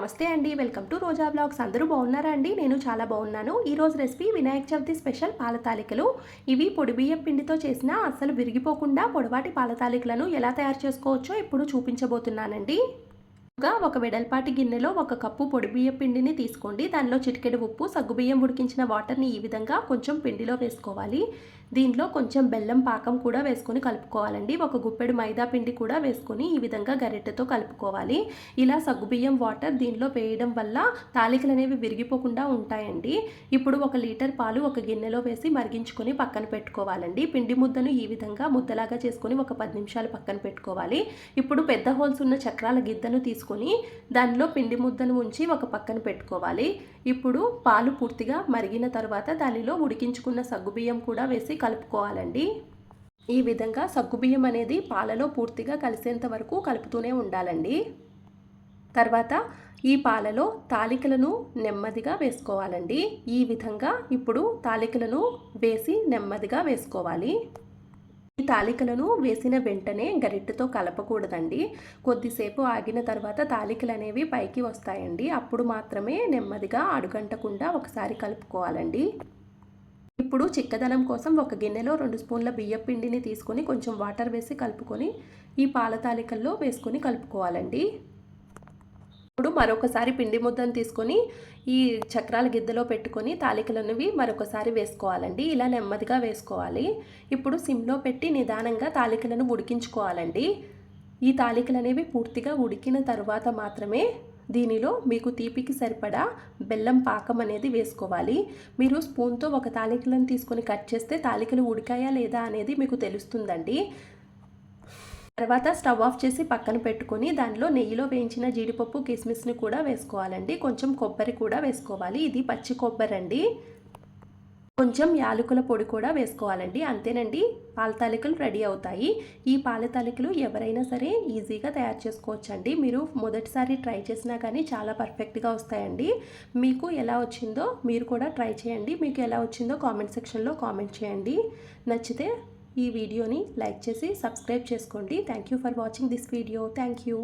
నమస్తే అండి welcome to Roja blogs. అందరూ బాగున్నారా అండి? నేను చాలా బాగున్నాను. ఈరోజు రెసిపీ వినాయక చవితి స్పెషల్ పాల తాలికలు ఇవి పొడి బియ్యం పిండితో చేసిన అస్సలు విరిగిపోకుండా పొడవాటి పాల తాలికలను ఎలా తయారు చేసుకోవచ్చో ఇప్పుడు చూపించబోతున్నానండి. ముందుగా ఒక వెడల్పాటి గిన్నెలో ఒక కప్పు పొడి బియ్యం పిండిని తీసుకోండి. దానిలో చిటికెడు ఉప్పు సగ్గుబియ్యం ఉడికించిన వాటర్ని ఈ విధంగా కొంచెం పిండిలో వేసుకోవాలి. దీనిలో కొంచెం బెల్లం పాకం కూడా వేసుకొని కలుపుకోవాలండి. ఒక గుప్పెడు మైదా పిండి కూడా వేసుకొని ఈ విధంగా గరిటెతో కలుపుకోవాలి. ఇలా సగ్గుబియ్యం వాటర్ దీనిలో వేయడం వల్ల తాలికలు అనేవి విరిగిపోకుండా ఉంటాయండి. ఇప్పుడు ఒక లీటర్ పాలు ఒక గిన్నెలో వేసి మరిగించుకొని పక్కన పెట్టుకోవాలండి. పిండి ముద్దను ఈ విధంగా ముద్దలాగా చేసుకొని ఒక పది నిమిషాలు పక్కన పెట్టుకోవాలి. ఇప్పుడు పెద్ద హోల్స్ ఉన్న చక్రాల గిద్దను తీసుకొని దానిలో పిండి ముద్దను ఉంచి ఒక పక్కన పెట్టుకోవాలి. ఇప్పుడు పాలు పూర్తిగా మరిగిన తర్వాత దానిలో ఉడికించుకున్న సగ్గుబియ్యం కూడా వేసి కలుపుకోవాలండి. ఈ విధంగా సగ్గుబియ్యం అనేది పాలలో పూర్తిగా కలిసేంత వరకు కలుపుతూనే ఉండాలండి. తర్వాత ఈ పాలలో తాలికలను నెమ్మదిగా వేసుకోవాలండి. ఈ విధంగా ఇప్పుడు తాలికలను వేసి నెమ్మదిగా వేసుకోవాలి. తాలికలను వేసిన వెంటనే గరిటెతో కలపకూడదండి. కొద్దిసేపు ఆగిన తర్వాత తాలికలు అనేవి పైకి వస్తాయండి. అప్పుడు మాత్రమే నెమ్మదిగా అడుగంటకుండా ఒకసారి కలుపుకోవాలండి. ఇప్పుడు చిక్కదనం కోసం ఒక గిన్నెలో రెండు స్పూన్ల బియ్యం పిండిని తీసుకొని కొంచెం వాటర్ వేసి కలుపుకొని ఈ పాల తాలికల్లో వేసుకొని కలుపుకోవాలండి. ఇప్పుడు మరొకసారి పిండి ముద్దను తీసుకొని ఈ చక్రాల గిద్దలో పెట్టుకొని తాలికలనేవి మరొకసారి వేసుకోవాలండి. ఇలా నెమ్మదిగా వేసుకోవాలి. ఇప్పుడు సిమ్లో పెట్టి నిదానంగా తాలికలను ఉడికించుకోవాలండి. ఈ తాలికలు అనేవి పూర్తిగా ఉడికిన తర్వాత మాత్రమే దీనిలో మీకు తీపికి సరిపడా బెల్లం పాకం అనేది వేసుకోవాలి. మీరు స్పూన్తో ఒక తాలికలను తీసుకొని కట్ చేస్తే తాలికలు ఉడికాయా లేదా అనేది మీకు తెలుస్తుందండి. తర్వాత స్టవ్ ఆఫ్ చేసి పక్కన పెట్టుకొని దానిలో నెయ్యిలో వేయించిన జీడిపప్పు కిస్మిస్ని కూడా వేసుకోవాలండి. కొంచెం కొబ్బరి కూడా వేసుకోవాలి. ఇది పచ్చి కొబ్బరి అండి. కొంచెం యాలకుల పొడి కూడా వేసుకోవాలండి. అంతేనండి పాల తాలికలు రెడీ అవుతాయి. ఈ పాల తాలికలు ఎవరైనా సరే ఈజీగా తయారు చేసుకోవచ్చండి. మీరు మొదటిసారి ట్రై చేసినా కానీ చాలా పర్ఫెక్ట్గా వస్తాయండి. మీకు ఎలా వచ్చిందో మీరు కూడా ట్రై చేయండి. మీకు ఎలా వచ్చిందో కామెంట్ సెక్షన్లో కామెంట్ చేయండి. నచ్చితే ఈ వీడియోని లైక్ చేసి సబ్స్క్రైబ్ చేసుకోండి. Thank you for watching this video thank you